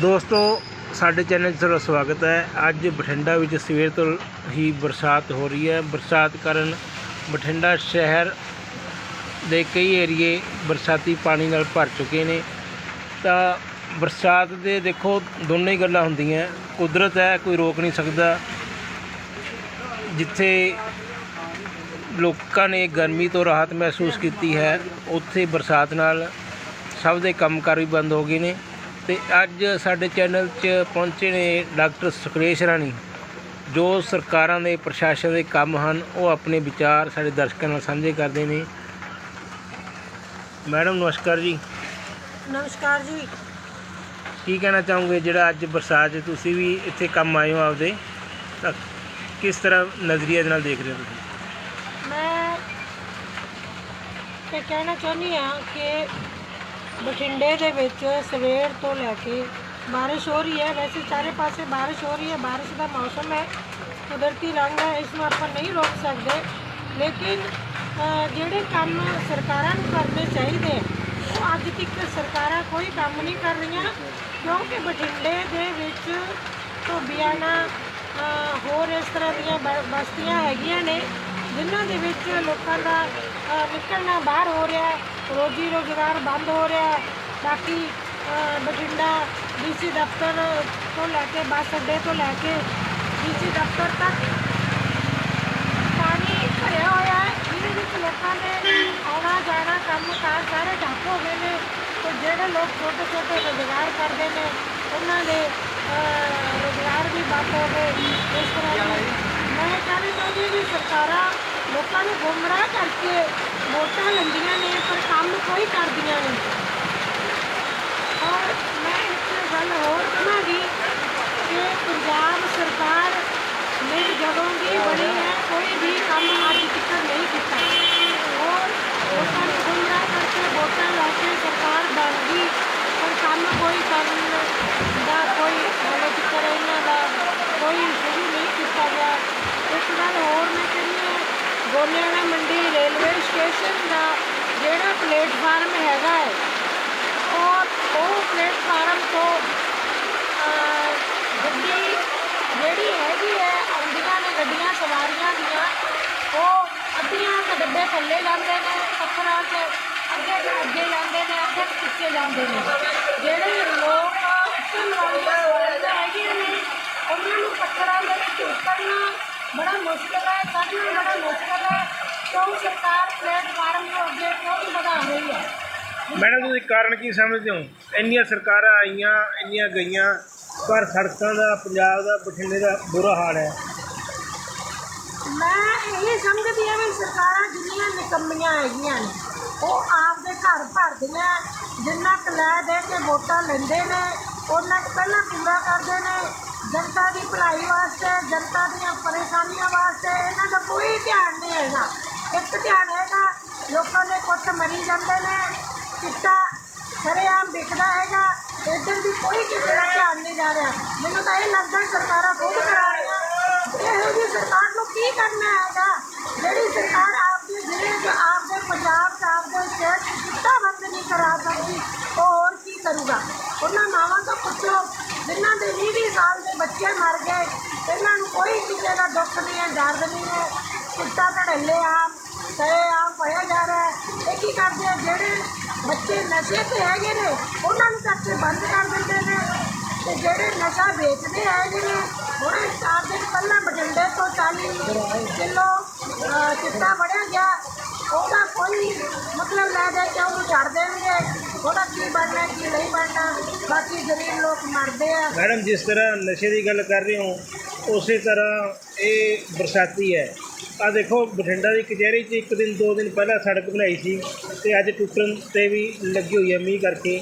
ਦੋਸਤੋ, ਸਾਡੇ ਚੈਨਲ 'ਚ ਤੁਹਾਡਾ ਸਵਾਗਤ ਹੈ। ਅੱਜ ਬਠਿੰਡਾ ਵਿੱਚ ਸਵੇਰ ਤੋਂ ਹੀ ਬਰਸਾਤ ਹੋ ਰਹੀ ਹੈ। ਬਰਸਾਤ ਕਾਰਨ ਬਠਿੰਡਾ ਸ਼ਹਿਰ ਦੇ ਕਈ ਏਰੀਏ ਬਰਸਾਤੀ ਪਾਣੀ ਨਾਲ ਭਰ ਚੁੱਕੇ ਨੇ। ਤਾਂ ਬਰਸਾਤ ਦੇ ਦੇਖੋ, ਦੋਨੇ ਹੀ ਗੱਲਾਂ ਹੁੰਦੀਆਂ। ਕੁਦਰਤ ਹੈ, ਕੋਈ ਰੋਕ ਨਹੀਂ ਸਕਦਾ। ਜਿੱਥੇ ਲੋਕਾਂ ਨੇ ਗਰਮੀ ਤੋਂ ਰਾਹਤ ਮਹਿਸੂਸ ਕੀਤੀ ਹੈ, ਉੱਥੇ ਬਰਸਾਤ ਨਾਲ ਸਭ ਦੇ ਕੰਮਕਾਰ ਵੀ ਬੰਦ ਹੋ ਗਏ ਨੇ। ਤੇ ਅੱਜ ਸਾਡੇ ਚੈਨਲ 'ਚ ਪਹੁੰਚੇ ਨੇ ਡਾਕਟਰ ਸੁਖਰੇਸ਼ ਰਾਣੀ ਜੋ ਸਰਕਾਰਾਂ ਦੇ ਪ੍ਰਸ਼ਾਸਨ ਦੇ ਕੰਮ ਹਨ ਉਹ ਆਪਣੇ ਵਿਚਾਰ ਸਾਡੇ ਦਰਸ਼ਕਾਂ ਨਾਲ ਸਾਂਝੇ ਕਰਦੇ ਨੇ। ਮੈਡਮ ਨਮਸਕਾਰ ਜੀ। ਨਮਸਕਾਰ ਜੀ। ਕੀ ਕਹਿਣਾ ਚਾਹੋਗੇ? ਜਿਹੜਾ ਅੱਜ ਬਰਸਾਤ 'ਚ ਤੁਸੀਂ ਵੀ ਇੱਥੇ ਕੰਮ ਆਏ ਹੋ ਆਪਦੇ ਤਾਂ ਕਿਸ ਤਰ੍ਹਾਂ ਨਜ਼ਰੀਏ ਦੇ ਨਾਲ ਦੇਖ ਰਹੇ ਹੋ ਤੁਸੀਂ? ਮੈਂ ਕਹਿਣਾ ਚਾਹੁੰਦੀ ਹਾਂ ਕਿ ਬਠਿੰਡੇ ਦੇ ਵਿੱਚ ਸਵੇਰ ਤੋਂ ਲੈ ਕੇ ਬਾਰਿਸ਼ ਹੋ ਰਹੀ ਹੈ। ਵੈਸੇ ਚਾਰੇ ਪਾਸੇ ਬਾਰਿਸ਼ ਹੋ ਰਹੀ ਹੈ। ਬਾਰਿਸ਼ ਦਾ ਮੌਸਮ ਹੈ। ਕੁਦਰਤੀ ਰੰਗ ਹੈ। ਇਸ ਨੂੰ ਆਪਾਂ ਨਹੀਂ ਰੋਕ ਸਕਦੇ। ਲੇਕਿਨ ਜਿਹੜੇ ਕੰਮ ਸਰਕਾਰਾਂ ਨੂੰ ਕਰਨੇ ਚਾਹੀਦੇ ਉਹ ਅੱਜ ਤੱਕ ਸਰਕਾਰਾਂ ਕੋਈ ਕੰਮ ਨਹੀਂ ਕਰ ਰਹੀਆਂ। ਕਿਉਂਕਿ ਬਠਿੰਡੇ ਦੇ ਵਿੱਚ ਧੋਬੀਆਣਾ ਅ, ਹੋਰ ਇਸ ਤਰ੍ਹਾਂ ਦੀਆਂ ਬਸਤੀਆਂ ਹੈਗੀਆਂ ਨੇ ਜਿਨ੍ਹਾਂ ਦੇ ਵਿੱਚ ਲੋਕਾਂ ਦਾ ਨਿਕਲਣਾ ਬਾਹਰ ਹੋ ਰਿਹਾ ਹੈ। ਰੋਜੀ ਰੋਜ਼ਗਾਰ ਬੰਦ ਹੋ ਰਿਹਾ ਹੈ। ਬਾਕੀ ਅ, ਬਠਿੰਡਾ ਡੀਸੀ ਦਫ਼ਤਰ ਤੋਂ ਲੈ ਕੇ ਬੱਸ ਅੱਡੇ ਤੋਂ ਲੈ ਕੇ ਡੀਸੀ ਦਫ਼ਤਰ ਤੱਕ ਪਾਣੀ ਭਰਿਆ ਹੋਇਆ ਹੈ। ਜਿਹਦੇ ਵਿੱਚ ਲੋਕਾਂ ਦੇ ਆਉਣਾ ਜਾਣਾ ਕੰਮ ਕਾਰ ਸਾਰੇ ਠੱਪ ਹੋ ਗਏ ਨੇ ਤੇ ਜਿਹੜੇ ਲੋਕ ਛੋਟੇ ਛੋਟੇ ਰੁਜ਼ਗਾਰ ਕਰਦੇ ਨੇ ਉਹਨਾਂ ਦੇ ਅਹ, ਰੁਜ਼ਗਾਰ ਵੀ ਬੰਦ ਹੋ ਗਏ। ਇਸ ਤਰ੍ਹਾਂ ਮੈਂ ਕਹਿਣਾ ਚਾਹੁੰਦੀ ਹਾਂ ਵੀ ਸਰਕਾਰਾਂ ਲੋਕਾਂ ਨੂੰ ਗੁੰਮਰਾਹ ਕਰਕੇ ਵੋਟਾਂ ਲੈਂਦੀਆਂ ਨੇ, ਪਰ ਕੰਮ ਕੋਈ ਕਰਦੀਆਂ ਨਹੀਂ। ਔਰ ਮੈਂ ਇੱਕ ਗੱਲ ਹੋਰ ਕਹਾਂਗੀ ਕਿ ਪੰਜਾਬ ਸਰਕਾਰ ਮੇਰੀ ਜਦੋਂ ਦੀ ਬਣੀ ਹੈ, ਕੋਈ ਵੀ ਕੰਮ ਅੱਜ ਤੱਕ ਨਹੀਂ ਕੀਤਾ। ਔਰ ਲੋਕਾਂ ਨੂੰ ਗੁੰਮਰਾਹ ਕਰਕੇ ਵੋਟਾਂ ਲੈ ਕੇ ਸਰਕਾਰ ਬਣ ਗਈ ਪਰ ਕੰਮ ਕੋਈ ਕਰਨ ਦਾ ਕੋਈ ਹਾਲੇ ਤੱਕ ਇਹਨਾਂ ਦਾ ਕੋਈ ਸ਼ੁਰੂ ਨਹੀਂ ਕੀਤਾ ਗਿਆ ਇੱਕ ਗੱਲ ਹੋਰ ਮੈਂ ਕਹਿੰਦੀ ਹਾਂ ਗੋਨਿਆਣਾ ਮੰਡੀ ਰੇਲਵੇ ਸਟੇਸ਼ਨ ਦਾ ਜਿਹੜਾ ਪਲੇਟਫਾਰਮ ਹੈਗਾ ਹੈ ਉਹ ਉਹ ਪਲੇਟਫਾਰਮ ਤੋਂ ਗੱਡੀ ਜਿਹੜੀ ਹੈਗੀ ਹੈ, ਆਉਂਦੀਆਂ ਨੇ, ਗੱਡੀਆਂ ਸਵਾਰੀਆਂ ਦੀਆਂ, ਉਹ ਅੱਧੀਆਂ ਕੁ ਡੱਬੇ ਥੱਲੇ ਜਾਂਦੇ ਨੇ, ਪੱਥਰਾਂ 'ਚ ਅੱਗੇ ਤੋਂ ਅੱਗੇ ਜਾਂਦੇ ਨੇ ਅੱਗੇ ਤੋਂ ਪਿੱਛੇ ਜਾਂਦੇ ਨੇ। ਜਿਹੜੇ ਲੋਕ ਉੱਤਰ ਵਾਲੀਆਂ ਸਵਾਰੀਆਂ ਨੇ, ਉਹਨਾਂ ਨੂੰ ਪੱਥਰਾਂ ਦੇ ਵਿੱਚ ਉਤਰਨਾ ਬੜਾ ਮੁਸ਼ਕਲ ਹੈ ਚੜ੍ਹਨਾ ਬੜਾ ਮੁਸ਼ਕਲ ਹੈ। ਕਿਉਂ ਸਰਕਾਰ ਪਲੇਟਫਾਰਮ ਨੂੰ ਅੱਗੇ ਕਿਉਂ ਨਹੀਂ ਵਧਾ ਰਹੀ ਹੈ? ਮੈਡਮ ਤੁਸੀਂ ਕਾਰਨ ਕੀ ਸਮਝਦੇ ਹੋ? ਇੰਨੀਆਂ ਸਰਕਾਰਾਂ ਆਈਆਂ ਇੰਨੀਆਂ ਗਈਆਂ ਪਰ ਸੜਕਾਂ ਦਾ ਪੰਜਾਬ ਦਾ ਬਠਿੰਡੇ ਦਾ ਬੁਰਾ ਹਾਲ ਹੈ। ਮੈਂ ਇਹ ਸਮਝਦੀ ਹਾਂ ਵੀ ਸਰਕਾਰਾਂ ਜਿੰਨੀਆਂ ਨਿਕੰਮੀਆਂ ਹੈਗੀਆਂ ਨੇ ਉਹ ਆਪਦੇ ਘਰ ਭਰਦੀਆਂ ਜਿੰਨਾ ਕੁ ਲੈ ਦੇ ਕੇ ਵੋਟਾਂ ਲੈਂਦੇ ਨੇ ਉਹਨਾਂ ਪਹਿਲਾਂ ਪੂਰਾ ਕਰਦੇ ਨੇ। ਜਨਤਾ ਦੀ ਭਲਾਈ ਵਾਸਤੇ, ਜਨਤਾ ਦੀਆਂ ਪਰੇਸ਼ਾਨੀਆਂ ਵਾਸਤੇ ਇਹਨਾਂ ਦਾ ਕੋਈ ਧਿਆਨ ਨਹੀਂ ਹੈਗਾ। ਇੱਕ ਧਿਆਨ ਹੈਗਾ, ਲੋਕਾਂ ਦੇ ਪੁੱਤ ਮਰੀ ਜਾਂਦੇ ਨੇ, ਚਿੱਟਾ ਸਰੇਆਮ ਵਿਕਦਾ ਹੈਗਾ, ਇੱਧਰ ਦੀ ਕੋਈ ਕਿਸੇ ਦਾ ਧਿਆਨ ਨਹੀਂ ਜਾ ਰਿਹਾ। ਮੈਨੂੰ ਤਾਂ ਇਹ ਲੱਗਦਾ ਸਰਕਾਰਾਂ ਖੁਦ ਕਰਾ ਰਹੀਆਂ। ਇਹੋ ਜਿਹੀ ਸਰਕਾਰ ਨੂੰ ਕੀ ਕਰਨਾ ਹੈਗਾ? ਜਿਹੜੀ ਸਰਕਾਰ ਆਪਦੇ ਜ਼ਿਲ੍ਹੇ 'ਚ, ਆਪਦੇ ਪੰਜਾਬ 'ਚ, ਆਪਦੇ ਸਟੇਟ 'ਚ ਕਿੱਤਾ ਬੰਦ ਨਹੀਂ ਕਰਾ ਸਕਦੀ, ਉਹ ਹੋਰ ਕੀ ਕਰੂਗਾ? ਉਹਨਾਂ ਮਾਵਾਂ ਤੋਂ ਪੁੱਛੋ। ਜਿਨ੍ਹਾਂ ਦੇ 20 ਸਾਲ ਦੇ ਬੱਚੇ ਮਰ ਗਏ, ਇਹਨਾਂ ਨੂੰ ਕੋਈ ਕਿਸੇ ਦਾ ਦੁੱਖ ਨਹੀਂ ਹੈ, ਦਰਦ ਨਹੀਂ ਹੈ। ਕਿੱਤਾ ਧੜੱਲੇ ਆਮ ਸੇ ਆਮ ਪਾਇਆ ਜਾ ਰਿਹਾ ਹੈ। ਇਹ ਕੀ ਕਰਦੇ ਆ? ਜਿਹੜੇ ਬੱਚੇ ਨਸ਼ੇ ਤੇ ਹੈਗੇ ਨੇ, ਉਹਨਾਂ ਨੂੰ ਕਰਕੇ ਬੰਦ ਕਰ ਦਿੰਦੇ ਨੇ। ਤੇ ਜਿਹੜੇ ਨਸ਼ਾ ਵੇਚਦੇ ਹੈਗੇ ਨੇ ਹੁਣੇ ਚਾਰ ਦਿਨ ਪਹਿਲਾਂ ਬਠਿੰਡੇ ਤੋਂ 40 ਕਿਲੋ ਚਿੱਟਾ ਵੜਿਆ ਗਿਆ। ਕੋਈ ਮਤਲਬ ਲੈ ਦੇ ਕੇ ਉਹਨੂੰ ਛੱਡ ਦੇਣਗੇ। ਉਹਦਾ ਕੀ ਬਣਨਾ ਕੀ ਨਹੀਂ ਬਣਨਾ? ਬਾਕੀ ਗਰੀਬ ਲੋਕ ਮਰਦੇ ਆ। ਮੈਡਮ ਜਿਸ ਤਰ੍ਹਾਂ ਨਸ਼ੇ ਦੀ ਗੱਲ ਕਰ ਰਹੇ ਹੋ ਉਸੇ ਤਰ੍ਹਾਂ ਇਹ ਬਰਸਾਤੀ ਹੈ। ਆ ਦੇਖੋ ਬਠਿੰਡਾ ਦੀ ਕਚਹਿਰੀ 'ਚ ਇੱਕ ਦਿਨ ਦੋ ਦਿਨ ਪਹਿਲਾਂ ਸੜਕ ਬਣਾਈ ਸੀ ਤੇ ਅੱਜ ਟੁੱਟਣ ਤੇ ਵੀ ਲੱਗੀ ਹੋਈ ਹੈ ਮੀਂਹ ਕਰਕੇ।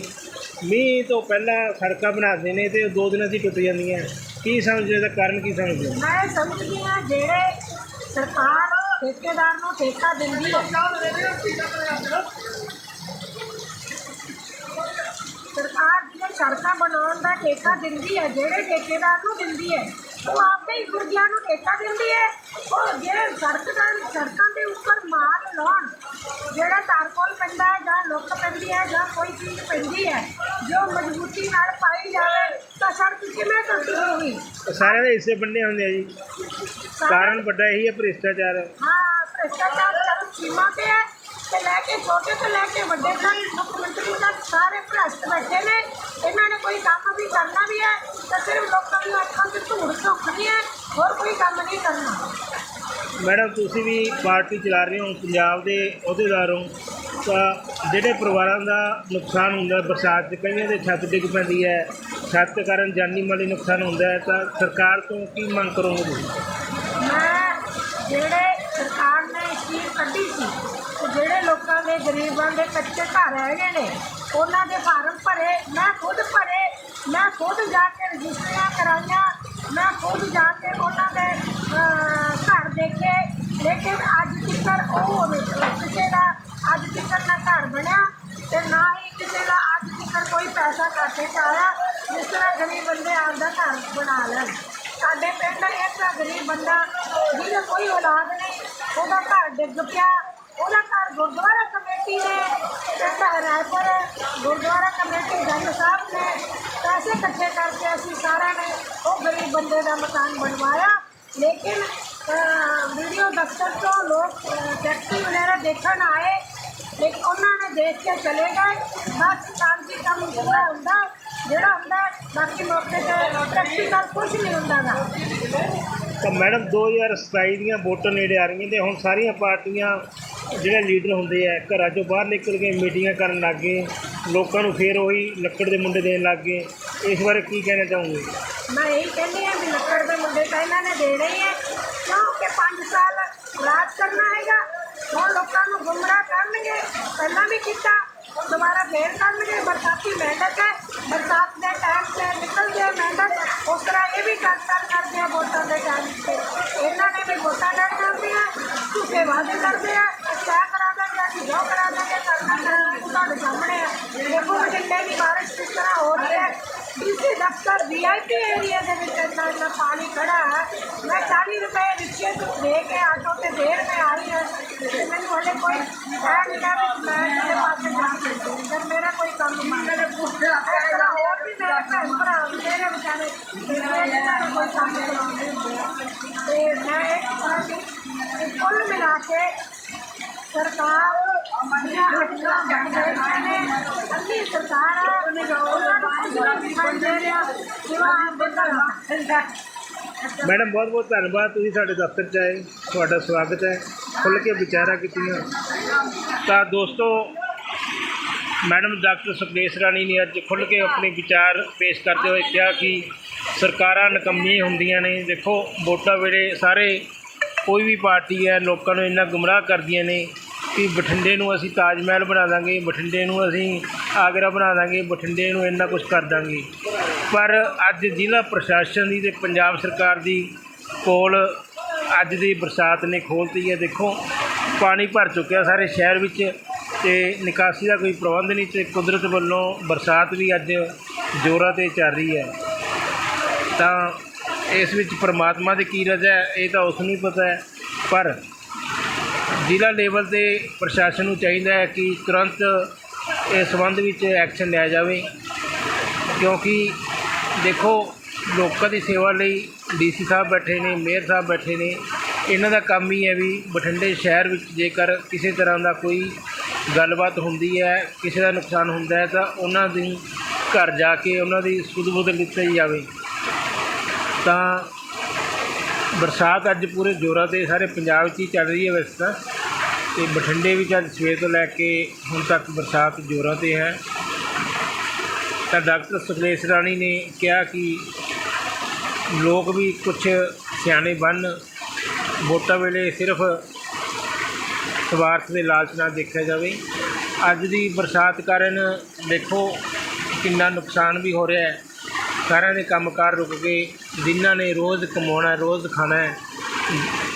ਮੀਂਹ ਤੋਂ ਪਹਿਲਾਂ ਸੜਕਾਂ ਬਣਾਉਂਦੇ ਨੇ ਤੇ ਦੋ ਦਿਨਾਂ 'ਚ ਹੀ ਟੁੱਟ ਜਾਂਦੀਆਂ। ਕੀ ਸਮਝਦੇ ਇਹਦਾ ਕਾਰਨ ਕੀ ਸਮਝਦੇ ਮੈਂ ਸਮਝਦੀ ਹਾਂ ਜਿਹੜੇ ਸਰਕਾਰ ਠੇਕੇਦਾਰ ਨੂੰ ਠੇਕਾ ਦਿੰਦੀ ਹੈ ਸਰਕਾਰ ਜਿਹੜੇ ਸੜਕਾਂ ਬਣਾਉਣ ਦਾ ਠੇਕਾ ਦਿੰਦੀ ਹੈ, ਜਿਹੜੇ ਠੇਕੇਦਾਰ ਨੂੰ ਦਿੰਦੀ ਹੈ, ਉਹ ਆਪੇ ਹੀ ਗੁਰਜਿਆਂ ਨੂੰ ਠੇਕਾ ਦਿੰਦੀ ਹੈ। ਉਹ ਜਿਹੜੇ ਸੜਕ ਸੜਕਾਂ ਦੇ ਉੱਪਰ ਮਾਲ ਲਾਉਣ, ਜਿਹੜਾ ਤਾਰਕੋਲ ਪੈਂਦਾ ਹੈ ਜਾਂ ਲੁੱਕ ਪੈਂਦੀ ਹੈ ਜਾਂ ਕੋਈ ਚੀਜ਼ ਪੈਂਦੀ ਹੈ, ਜੋ ਮਜ਼ਬੂਤੀ ਨਾਲ ਪਾਈ ਜਾਵੇ ਸੜਕ ਕਿਵੇਂ ਟੁੱਟੀ ਹੋਊਗੀ ਸਾਰਿਆਂ ਦੇ ਹਿੱਸੇ ਬੰਨੇ ਹੁੰਦੇ ਆ ਜੀ। ਕਾਰਨ ਵੱਡਾ ਇਹੀ ਹੈ ਭ੍ਰਿਸ਼ਟਾਚਾਰ। ਹਾਂ ਭ੍ਰਿਸ਼ਟਾਚਾਰ ਚੱਲ ਸੀਮਾ ਤੇ ਹੈ ਤੇ ਲੈ ਕੇ ਛੋਟੇ ਤੋਂ ਲੈ ਕੇ ਵੱਡੇ ਤੱਕ ਮੁੱਖ ਮੰਤਰੀ ਤੱਕ ਸਾਰੇ ਭ੍ਰਸ਼ਟ ਬੈਠੇ ਨੇ। ਇਹਨਾਂ ਨੇ ਕੋਈ ਕੰਮ ਵੀ ਕਰਨਾ ਵੀ ਹੈ ਤਾਂ ਸਿਰਫ ਲੋਕਾਂ ਦੀਆਂ ਅੱਖਾਂ 'ਚ ਧੂੜ ਝੋਕਣੀ ਹੈ ਹੋਰ ਕੋਈ ਕੰਮ ਨਹੀਂ ਕਰਨਾ। ਮੈਡਮ ਤੁਸੀਂ ਵੀ ਪਾਰਟੀ ਚਲਾ ਰਹੇ ਹੋ ਪੰਜਾਬ ਦੇ ਅਹੁਦੇਦਾਰ ਹੋ ਤਾਂ ਜਿਹੜੇ ਪਰਿਵਾਰਾਂ ਦਾ ਨੁਕਸਾਨ ਹੁੰਦਾ ਬਰਸਾਤ 'ਚ ਕਈਆਂ ਦੇ ਛੱਤ ਡਿੱਗ ਪੈਂਦੀ ਹੈ ਛੱਤ ਕਾਰਨ ਜਾਨੀ ਮਾਲੀ ਨੁਕਸਾਨ ਹੁੰਦਾ ਹੈ ਤਾਂ ਸਰਕਾਰ ਤੋਂ ਕੀ ਮੰਗ ਕਰੋਗੇ ਤੁਸੀਂ? ਜਿਹੜੇ ਸਰਕਾਰ ਨੇ ਸਕੀਮ ਕੱਢੀ ਸੀ ਤੇ ਜਿਹੜੇ ਲੋਕਾਂ ਦੇ ਗਰੀਬਾਂ ਦੇ ਕੱਚੇ ਘਰ ਹੈਗੇ ਨੇ, ਉਹਨਾਂ ਦੇ ਫਾਰਮ ਭਰੇ, ਮੈਂ ਖੁਦ ਭਰੇ, ਮੈਂ ਖੁਦ ਜਾ ਕੇ ਰਜਿਸਟਰੀਆਂ ਕਰਾਈਆਂ, ਮੈਂ ਖੁਦ ਜਾ ਕੇ ਉਹਨਾਂ ਦੇ ਘਰ ਦੇਖੇ, ਲੇਕਿਨ ਅੱਜ ਤੱਕ ਉਹ ਕਿਸੇ ਦਾ ਅੱਜ ਤੱਕ ਨਾ ਘਰ ਬਣਿਆ ਤੇ ਨਾ ਹੀ ਕਿਸੇ ਦਾ ਅੱਜ ਤੱਕ ਕੋਈ ਪੈਸਾ ਖਾਤੇ 'ਚ ਆਇਆ, ਜਿਸ ਤਰ੍ਹਾਂ ਗਰੀਬ ਬੰਦੇ ਆਪਦਾ ਘਰ ਬਣਾ ਲੈਣ। ਸਾਡੇ ਪਿੰਡ ਇੱਕ ਗਰੀਬ ਬੰਦਾ ਕੋਈ ਔਲਾਦ ਨਹੀਂ। ਉਹਦਾ ਘਰ ਡਿੱਗ ਪਿਆ। ਉਹਦਾ ਘਰ ਗੁਰਦੁਆਰਾ ਕਮੇਟੀ ਨੇ ਪਿੰਡ ਹਰਾਇਪੁਰ ਗੁਰਦੁਆਰਾ ਕਮੇਟੀ ਜੰਗ ਸਾਹਿਬ ਨੇ। ਪੈਸੇ ਇਕੱਠੇ ਕਰਕੇ ਅਸੀਂ ਸਾਰਿਆਂ ਨੇ ਉਹ ਗਰੀਬ ਬੰਦੇ ਦਾ ਮਕਾਨ ਬਣਵਾਇਆ। ਲੇਕਿਨ ਵੀਡੀਓ ਦਫ਼ਤਰ ਤੋਂ ਲੋਕ ਅਹ, ਟੈਕਸੀ ਵਗੈਰਾ ਦੇਖਣ ਆਏ। ਲੇਕਿਨ ਉਹਨਾਂ ਨੇ ਦੇਖ ਕੇ ਚਲੇ ਗਏ। ਬਸ ਕੰਮ ਦੀ ਕੰਮ ਪੂਰਾ ਹੁੰਦਾ ਜਿਹੜਾ ਹੁੰਦਾ ਬਾਕੀ ਮੌਕੇ ਤੇ ਪ੍ਰੈਕਟੀਕਲ ਕੁਝ ਨਹੀਂ ਹੁੰਦਾ ਗਾ। ਤਾਂ ਮੈਡਮ 2027 ਦੀਆਂ ਵੋਟਾਂ ਨੇੜੇ ਆ ਰਹੀਆਂ ਤੇ ਹੁਣ ਸਾਰੀਆਂ ਪਾਰਟੀਆਂ ਜਿਹੜੇ ਲੀਡਰ ਹੁੰਦੇ ਆ, ਘਰਾਂ ਚੋਂ ਬਾਹਰ ਨਿਕਲ ਕੇ ਮੀਟਿੰਗਾਂ ਕਰਨ ਲੱਗ ਗਏ, ਲੋਕਾਂ ਨੂੰ ਫੇਰ ਉਹੀ ਲੱਕੜ ਦੇ ਮੁੰਡੇ ਦੇਣ ਲੱਗ ਗਏ। ਇਸ ਬਾਰੇ ਕੀ ਕਹਿਣਾ ਚਾਹੋਗੇ? ਮੈਂ ਇਹੀ ਕਹਿੰਦੀ ਹਾਂ ਵੀ ਲੱਕੜ ਦੇ ਮੁੰਡੇ ਤਾਂ ਇਹਨਾਂ ਨੇ ਦੇਣੇ ਹੈ ਕਿਉਂਕਿ 5 ਸਾਲ ਰਾਜ ਕਰਨਾ ਹੈਗਾ, ਹੁਣ ਲੋਕਾਂ ਨੂੰ ਗੁੰਮਰਾਹ ਕਰਨਗੇ। ਪਹਿਲਾਂ ਵੀ ਕੀਤਾ ਹੁਣ ਦੁਬਾਰਾ ਫੇਰ ਕਰਨਗੇ, ਬਰਸਾਤੀ ਮਿਹਨਤ ਹੈ, ਬਰਸਾਤ ਦੇ ਟਾਈਮ ਤੇ ਨਿਕਲਦੇ ਆ ਮਿਹਨਤ ਉਸ ਤਰ੍ਹਾਂ ਇਹ ਵੀ ਕਰ ਕਰ ਕਰਦੇ ਆ ਵੋਟਾਂ ਦੇ ਟਾਈਮ ਤੇ। ਇਹਨਾਂ ਨੇ ਵੀ ਵੋਟਾਂ ਲੜ ਜਾਂਦੀਆਂ ਝੂਠੇ ਵਾਅਦੇ ਕਰਦੇ ਆ ਕਿਆ ਕਰਾ ਦਾਂਗੇ, ਅਸੀਂ ਜੋ ਕਰਾ ਦਾਂਗੇ, ਕਰਨਾ ਕਰਾਂਗੇ ਤੁਹਾਡੇ ਸਾਹਮਣੇ ਆ। ਦੇਖੋ ਬਠਿੰਡੇ ਦੀ ਬਾਰਿਸ਼ ਕਿਸ ਤਰ੍ਹਾਂ ਹੋ ਰਹੀ ਹੈ ਡੀਸੀ ਦਫ਼ਤਰ ਵੀਆਈਪੀ ਏਰੀਆ ਦੇ ਵਿੱਚ ਇੰਨਾ ਇੰਨਾ ਪਾਣੀ ਖੜਾ ਹੈ ਮੈਂ 40 ਰੁਪਏ ਰਿਕਸ਼ੇ ਤੋਂ ਦੇ ਕੇ ਆਟੋ ਤੇ ਦੇਰ ਮੈਂ ਆਈ ਹਾਂ ਤੇ ਮੈਨੂੰ ਹਲੇ ਕੋਈ ਹੈ ਨਹੀਂ ਗਾ ਵੀ ਮੈਂ ਕਿਸੇ ਪਾਸੇ ਜਾ ਸਕਦੀ ਜਦ ਮੇਰਾ ਕੋਈ ਕੰਮ ਮੰਗਣੇ ਪੁੱਛਿਆ ਹੋਰ ਵੀ ਮੇਰੇ ਭੈਣ ਭਰਾ ਮੇਰੇ ਵਿਚਾਰੇ ਇਹਨਾਂ ਮੈਡਮ, ਬਹੁਤ ਬਹੁਤ ਧੰਨਵਾਦ। ਤੁਸੀਂ ਸਾਡੇ ਦਫ਼ਤਰ 'ਚ ਆਏ, ਤੁਹਾਡਾ ਸਵਾਗਤ ਹੈ। ਖੁੱਲ੍ਹ ਕੇ ਵਿਚਾਰਾਂ ਕੀਤੀਆਂ। ਤਾਂ ਦੋਸਤੋ, ਮੈਡਮ, ਡਾਕਟਰ ਸੁਖਦੇਸ਼ ਰਾਣੀ ਨੇ ਅੱਜ ਖੁੱਲ੍ਹ ਕੇ ਆਪਣੇ ਵਿਚਾਰ ਪੇਸ਼ ਕਰਦੇ ਹੋਏ ਕਿਹਾ ਕਿ ਸਰਕਾਰਾਂ ਨਕੰਮੀਆਂ ਹੁੰਦੀਆਂ ਨੇ। ਦੇਖੋ, ਵੋਟਾਂ ਵੇਲੇ ਸਾਰੇ ਕੋਈ ਵੀ ਪਾਰਟੀ ਹੈ, ਲੋਕਾਂ ਨੂੰ ਇੰਨਾ ਗੁੰਮਰਾਹ ਕਰਦੀਆਂ ਨੇ। ਕਿ ਬਠਿੰਡੇ ਨੂੰ ਅਸੀਂ ਤਾਜ ਮਹਿਲ ਬਣਾ ਦਾਂਗੇ, ਬਠਿੰਡੇ ਨੂੰ ਅਸੀਂ ਆਗਰਾ ਬਣਾ ਦਾਂਗੇ, ਬਠਿੰਡੇ ਨੂੰ ਇੰਨਾ ਕੁਝ ਕਰ ਦਾਂਗੇ। ਪਰ ਅੱਜ ਜ਼ਿਲ੍ਹਾ ਪ੍ਰਸ਼ਾਸਨ ਦੀ ਤੇ ਪੰਜਾਬ ਸਰਕਾਰ ਦੀ ਕੋਲ ਅੱਜ ਦੀ ਬਰਸਾਤ ਨੇ ਖੋਲ੍ਹਤੀ ਹੈ। ਦੇਖੋ, ਪਾਣੀ ਭਰ ਚੁੱਕਿਆ ਸਾਰੇ ਸ਼ਹਿਰ ਵਿੱਚ ਤੇ ਨਿਕਾਸੀ ਦਾ ਕੋਈ ਪ੍ਰਬੰਧ ਨਹੀਂ ਤੇ ਕੁਦਰਤ ਵੱਲੋਂ ਬਰਸਾਤ ਵੀ ਅੱਜ ਜ਼ੋਰਾਂ ਤੇ ਚੱਲ ਰਹੀ ਹੈ। ਤਾਂ ਇਸ ਵਿੱਚ ਪਰਮਾਤਮਾ ਦੀ ਕੀ ਰਜ਼ਾ ਹੈ, ਇਹ ਤਾਂ ਉਸ ਨੂੰ ਪਤਾ ਹੈ। ਪਰ ਜ਼ਿਲ੍ਹਾ ਲੈਵਲ ਤੇ ਪ੍ਰਸ਼ਾਸਨ ਨੂੰ ਚਾਹੀਦਾ ਹੈ ਕਿ ਤੁਰੰਤ ਇਸ ਸੰਬੰਧ ਵਿੱਚ ਐਕਸ਼ਨ ਲਿਆ ਜਾਵੇ, ਕਿਉਂਕਿ ਦੇਖੋ, ਲੋਕਾਂ ਦੀ ਸੇਵਾ ਲਈ ਡੀਸੀ ਸਾਹਿਬ ਬੈਠੇ ਨੇ, ਮੇਅਰ ਸਾਹਿਬ ਬੈਠੇ ਨੇ, ਇਹਨਾਂ ਦਾ ਕੰਮ ਹੀ ਹੈ ਵੀ ਬਠਿੰਡੇ ਸ਼ਹਿਰ ਵਿੱਚ ਜੇਕਰ ਕਿਸੇ ਤਰ੍ਹਾਂ ਦਾ ਕੋਈ ਗੱਲਬਾਤ ਹੁੰਦੀ ਹੈ, ਕਿਸੇ ਦਾ ਨੁਕਸਾਨ ਹੁੰਦਾ ਹੈ, ਤਾਂ ਉਹਨਾਂ ਦੀ ਘਰ ਜਾ ਕੇ ਉਹਨਾਂ ਦੀ ਸੁਧ ਬੁੱਧ ਲਿੱਤੀ ਜਾਵੇ। ਤਾਂ ਬਰਸਾਤ ਅੱਜ ਪੂਰੇ ਜ਼ੋਰਾਂ ਤੇ ਸਾਰੇ ਪੰਜਾਬ 'ਚ ਹੀ ਚੱਲ ਰਹੀ ਹੈ ਵੈਸੇ ਤਾਂ। ਤੇ ਬਠਿੰਡੇ ਵਿੱਚ ਅੱਜ ਸਵੇਰ ਤੋਂ ਲੈ ਕੇ ਹੁਣ ਤੱਕ ਬਰਸਾਤ ਜ਼ੋਰਾਂ ਤੇ ਹੈ। ਤਾਂ ਡਾਕਟਰ ਸੁਖਲੇਸ਼ ਰਾਣੀ ਨੇ ਕਿਹਾ ਕਿ ਲੋਕ ਵੀ ਕੁਝ ਸਿਆਣੇ ਬਣ, ਵੋਟਾਂ ਵੇਲੇ ਸਿਰਫ ਸਵਾਰਥ ਦੇ ਲਾਲਚ ਨਾਲ ਦੇਖਿਆ ਜਾਵੇ। ਅੱਜ ਦੀ ਬਰਸਾਤ ਕਾਰਨ ਦੇਖੋ ਕਿੰਨਾ ਨੁਕਸਾਨ ਵੀ ਹੋ ਰਿਹਾ ਹੈ। ਸਾਰਿਆਂ ਦੇ ਕੰਮਕਾਰ ਰੁਕ ਗਏ, ਜਿਨ੍ਹਾਂ ਨੇ ਰੋਜ਼ ਕਮਾਉਣਾ ਰੋਜ਼ ਖਾਣਾ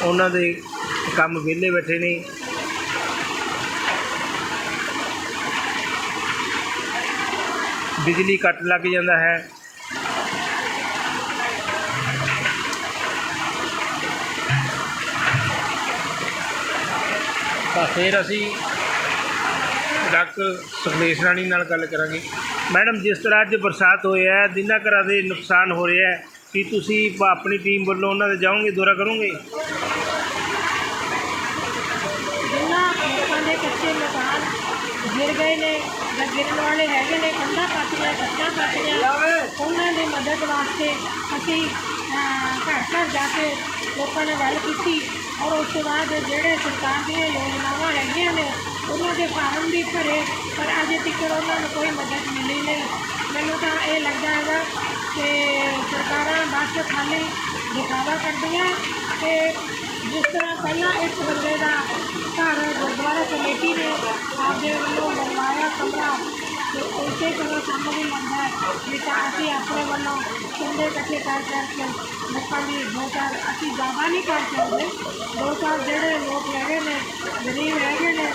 ਉਹਨਾਂ ਦੇ ਕੰਮ ਵਿਹਲੇ ਬੈਠੇ ਨੇ। ਬਿਜਲੀ ਕੱਟ ਲੱਗ ਜਾਂਦਾ ਹੈ। ਤਾਂ ਫਿਰ ਅਸੀਂ ਡਾਕਟਰ ਸੁਖਲੇਸ਼ ਰਾਣੀ ਨਾਲ ਗੱਲ ਕਰਾਂਗੇ। ਮੈਡਮ, ਜਿਸ ਤਰ੍ਹਾਂ ਅੱਜ ਬਰਸਾਤ ਹੋਇਆ ਹੈ ਜਿੰਨਾ ਘਰਾਂ ਦੇ ਨੁਕਸਾਨ ਹੋ ਰਿਹਾ ਹੈ, ਕੀ ਤੁਸੀਂ ਆਪਣੀ ਟੀਮ ਵੱਲੋਂ ਉਹਨਾਂ ਦੇ ਜਾਓਗੇ, ਦੌਰਾ ਕਰੋਗੇ? ਜਿਨ੍ਹਾਂ ਲੋਕਾਂ ਦੇ ਕੱਚੇ ਮਕਾਨ ਗਿਰ ਗਏ ਨੇ ਜਾਂ ਗਿਰਨ ਵਾਲੇ ਹੈਗੇ ਨੇ ਕੰਧਾਂ ਪੱਟੀਆਂ ਛੱਤਾਂ ਪੱਟੀਆਂ ਉਹਨਾਂ ਦੀ ਮਦਦ ਵਾਸਤੇ ਅਸੀਂ ਘਰ ਘਰ ਜਾ ਕੇ ਲੋਕਾਂ ਨਾਲ ਗੱਲ ਕੀਤੀ ਔਰ ਉਸ ਤੋਂ ਬਾਅਦ ਜਿਹੜੇ ਸਰਕਾਰ ਦੀਆਂ ਯੋਜਨਾਵਾਂ ਹੈਗੀਆਂ ਨੇ ਉਹਨਾਂ ਦੇ ਫਾਰਮ ਵੀ ਭਰੇ ਪਰ ਅਜੇ ਤੱਕ ਉਹਨਾਂ ਨੂੰ ਕੋਈ ਮਦਦ ਮਿਲੀ ਨਹੀਂ। ਮੈਨੂੰ ਤਾਂ ਇਹ ਲੱਗਦਾ ਹੈਗਾ ਕਿ ਸਰਕਾਰਾਂ ਬਸ ਖਾਲੀ ਦਿਖਾਵਾ ਕਰਦੀਆਂ ਤੇ ਜਿਸ ਤਰ੍ਹਾਂ ਪਹਿਲਾਂ ਇੱਕ ਬੰਦੇ ਦਾ ਘਰ ਗੁਰਦੁਆਰਾ ਕਮੇਟੀ ਨੇ ਆਪਦੇ ਵੱਲੋਂ ਬਣਵਾਇਆ ਕਮਰਾ ਤੇ ਉਸੇ ਤਰ੍ਹਾਂ ਸਾਨੂੰ ਵੀ ਲੱਗਦਾ ਅਸੀਂ ਆਪਣੇ ਵੱਲੋਂ ਚੰਦੇ ਇਕੱਠੇ ਕਰ ਕਰਕੇ ਲੋਕਾਂ ਦੀ ਦੋ ਚਾਰ ਅਸੀਂ ਜ਼ਿਆਦਾ ਨਹੀਂ ਕਰ ਸਕਦੇ। ਦੋ ਚਾਰ ਜਿਹੜੇ ਲੋਕ ਹੈਗੇ ਨੇ, ਗਰੀਬ ਹੈਗੇ ਨੇ,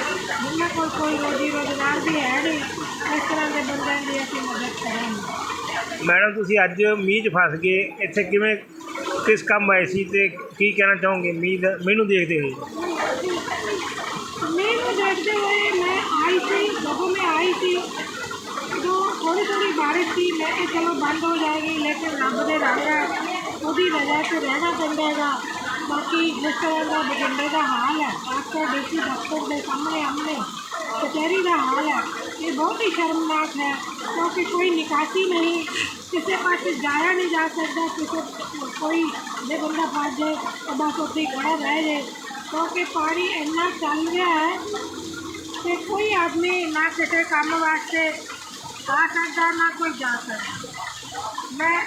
ਜਿਨ੍ਹਾਂ ਕੋਲ ਕੋਈ ਰੋਜੀ ਰੋਜ਼ਗਾਰ ਵੀ ਹੈ ਨਹੀਂ, ਇਸ ਤਰ੍ਹਾਂ ਦੇ ਬੰਦਿਆਂ ਦੀ ਅਸੀਂ ਮਦਦ ਕਰਾਂਗੇ। ਮੈਡਮ, ਤੁਸੀਂ ਅੱਜ ਮੀਂਹ 'ਚ ਫਸ ਗਏ। ਇੱਥੇ ਕਿਵੇਂ, ਕਿਸ ਕੰਮ ਆਏ ਸੀ ਤੇ ਕੀ ਕਹਿਣਾ ਚਾਹੋਗੇ? ਮੀਂਹ ਮੈਨੂੰ ਦੇਖਦੇ ਹੋਏ। ਮੈਨੂੰ देखते हुए मैं आई थी जब मैं आई थी तो थोड़ी थोड़ी बारिश थी मैं कि चलो बंद हो जाएगी लेकिन रब दे रंग है ਉਹਦੀ ਵਜ੍ਹਾ ਤੇ ਰਹਿਣਾ ਪੈਂਦਾ ਹੈਗਾ ਬਾਕੀ ਜਿਸ ਤਰ੍ਹਾਂ ਦਾ ਬਠਿੰਡੇ ਦਾ ਹਾਲ ਹੈ ਖਾਸ ਕਰ ਡੀਸੀ ਦਫ਼ਤਰ ਦੇ ਸਾਹਮਣੇ ਆਮਨੇ ਕਚਹਿਰੀ ਦਾ ਹਾਲ ਹੈ ਇਹ ਬਹੁਤ ਹੀ ਸ਼ਰਮਨਾਕ ਹੈ ਕਿਉਂਕਿ ਕੋਈ ਨਿਕਾਸੀ ਨਹੀਂ ਕਿਸੇ ਪਾਸੇ ਜਾਇਆ ਨਹੀਂ ਜਾ ਸਕਦਾ ਕਿਸੇ ਕੋਈ ਜੇ ਬੰਦਾ ਫਸ ਜਾਏ ਤਾਂ ਬਸ ਉੱਥੇ ਹੀ ਖੜਾ ਰਹਿ ਜਾਏ ਕਿਉਂਕਿ ਪਾਣੀ ਇੰਨਾ ਚੱਲ ਰਿਹਾ ਹੈ ਕਿ ਕੋਈ ਆਦਮੀ ਨਾ ਕਿਸੇ ਕੰਮ ਵਾਸਤੇ ਆ ਸਕਦਾ ਨਾ ਕੋਈ ਜਾ ਸਕਦਾ ਮੈਂ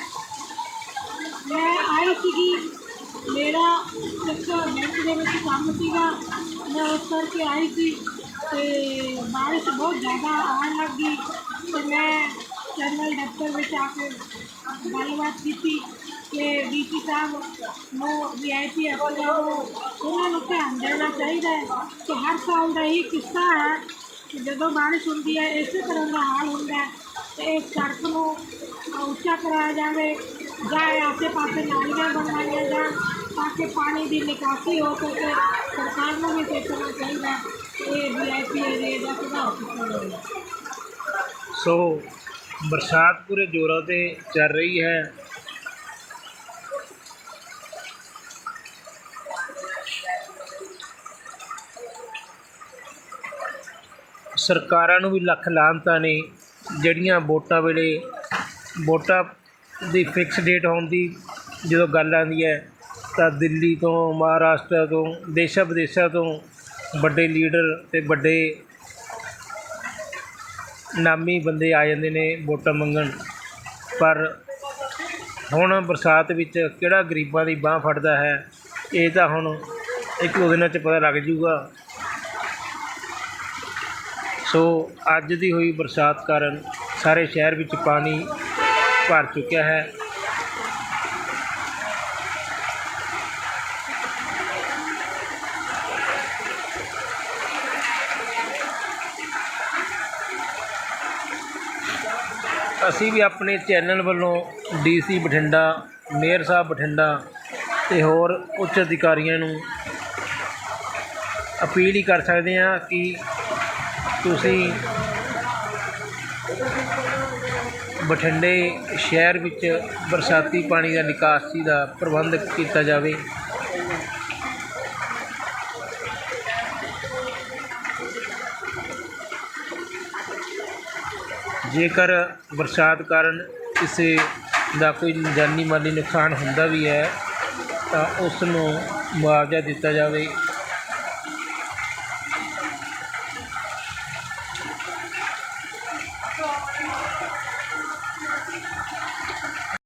ਮੈਂ ਆਈ ਸੀਗੀ ਮੇਰਾ ਇੱਕ ਬੈਂਕ ਦੇ ਵਿੱਚ ਕੰਮ ਸੀਗਾ ਮੈਂ ਉਸ ਕਰਕੇ ਆਈ ਸੀ ਤੇ ਬਾਰਿਸ਼ ਬਹੁਤ ਜ਼ਿਆਦਾ ਆਉਣ ਲੱਗ ਗਈ ਤੇ ਮੈਂ ਜਨਰਲ ਦਫ਼ਤਰ ਵਿੱਚ ਆ ਕੇ ਗੱਲਬਾਤ ਕੀਤੀ ਕਿ ਡੀਸੀ ਸਾਹਿਬ ਨੂੰ ਵੀ ਆਈ ਪੀ ਉਹਨਾਂ ਨੂੰ ਧਿਆਨ ਦੇਣਾ ਚਾਹੀਦਾ ਹੈ ਕਿ ਹਰ ਸਾਲ ਦਾ ਹੀ ਕਿੱਸਾ ਹੈ ਕਿ ਜਦੋਂ ਬਾਰਿਸ਼ ਹੁੰਦੀ ਹੈ, ਇਸੇ ਤਰ੍ਹਾਂ ਦਾ ਹਾਲ ਹੁੰਦਾ ਹੈ ਤੇ ਇਸ ਸੜਕ ਨੂੰ ਉੱਚਾ ਕਰਾਇਆ ਜਾਵੇ ਜਾਂ ਆਸੇ ਪਾਸੇ ਨਾਲੀਆਂ ਬਣਵਾਈਆਂ ਜਾਣ ਤਾਂ ਕਿ ਪਾਣੀ ਦੀ ਨਿਕਾਸੀ ਹੋ ਸਕੇ। ਸਰਕਾਰ ਨੂੰ ਵੀ ਦੇਖਣਾ ਚਾਹੀਦਾ ਹੈ ਇਹ ਵੀ ਆਈ ਪੀ ਏਰੀਏ ਦਾ ਸੁਧਾਰ ਕੀਤਾ ਸੋ ਬਰਸਾਤ ਪੂਰੇ ਜ਼ੋਰਾਂ ਤੇ ਚੱਲ ਰਹੀ ਹੈ। ਸਰਕਾਰਾਂ ਨੂੰ ਵੀ ਲੱਖ ਲਾਹਨਤਾਂ ਨੇ, ਜਿਹੜੀਆਂ ਵੋਟਾਂ ਵੇਲੇ ਵੋਟਾਂ ਦੀ ਫਿਕਸ ਡੇਟ ਹੋਣ ਦੀ ਜਦੋਂ ਗੱਲ ਆਉਂਦੀ ਹੈ, ਤਾਂ ਦਿੱਲੀ ਤੋਂ, ਮਹਾਰਾਸ਼ਟਰ ਤੋਂ, ਦੇਸ਼ਾਂ ਵਿਦੇਸ਼ਾਂ ਤੋਂ ਵੱਡੇ ਲੀਡਰ ਤੇ ਵੱਡੇ ਨਾਮੀ ਬੰਦੇ ਆ ਜਾਂਦੇ ਨੇ ਵੋਟਾਂ ਮੰਗਣ। ਪਰ ਹੁਣ ਬਰਸਾਤ ਵਿੱਚ ਕਿਹੜਾ ਗਰੀਬਾਂ ਦੀ ਬਾਹ ਫੜਦਾ ਹੈ, ਇਹ ਤਾਂ ਹੁਣ ਇੱਕ ਦੋ ਦਿਨਾਂ 'ਚ ਪਤਾ ਲੱਗ ਜੂਗਾ ਸੋ ਅੱਜ ਦੀ ਹੋਈ ਬਰਸਾਤ ਕਾਰਨ ਸਾਰੇ ਸ਼ਹਿਰ ਵਿੱਚ ਪਾਣੀ ਭਰ ਚੁੱਕਿਆ ਹੈ। ਅਸੀਂ ਵੀ ਆਪਣੇ ਚੈਨਲ ਵੱਲੋਂ ਡੀਸੀ ਬਠਿੰਡਾ, ਮੇਅਰ ਸਾਹਿਬ ਬਠਿੰਡਾ ਤੇ ਹੋਰ ਉੱਚ ਅਧਿਕਾਰੀਆਂ ਨੂੰ ਅਪੀਲ ਹੀ ਕਰ ਸਕਦੇ ਹਾਂ ਕਿ ਤੁਸੀਂ ਬਠਿੰਡੇ ਸ਼ਹਿਰ ਵਿੱਚ ਬਰਸਾਤੀ ਪਾਣੀ ਦਾ ਨਿਕਾਸੀ ਦਾ ਪ੍ਰਬੰਧ ਕੀਤਾ ਜਾਵੇ। ਜੇਕਰ ਬਰਸਾਤ ਕਾਰਨ ਕਿਸੇ ਦਾ ਕੋਈ ਜਾਨੀ ਮਾਲੀ ਨੁਕਸਾਨ ਹੁੰਦਾ ਵੀ ਹੈ, ਤਾਂ ਉਸ ਨੂੰ ਮੁਆਵਜ਼ਾ ਦਿੱਤਾ ਜਾਵੇ।